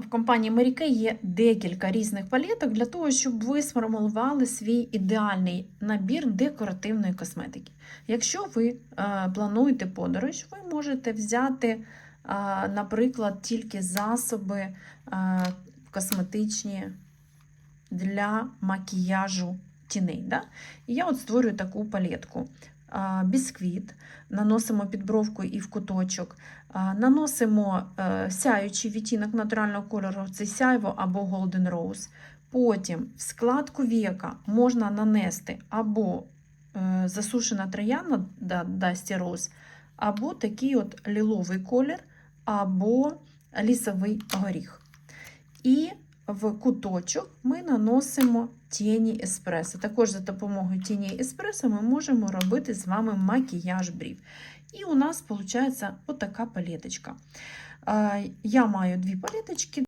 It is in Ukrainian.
В компанії Mary є декілька різних палеток для того, щоб ви сформулювали свій ідеальний набір декоративної косметики. Якщо ви е, плануєте подорож, ви можете взяти, е, наприклад, тільки засоби е, косметичні для макіяжу тіней. Да? І я от створюю таку палетку. Бісквіт, наносимо під бровку і в куточок, наносимо е, сяючий відтінок натурального кольору, це сяйво або Golden Rose. Потім в складку віка можна нанести або е, засушена трояна да, Dusty Rose, або такий от ліловий колір, або лісовий горіх. І в куточок ми наносимо тіні еспресо. Також за допомогою тіні еспресо ми можемо робити з вами макіяж брів. І у нас виходить отака палеточка. Я маю дві палеточки.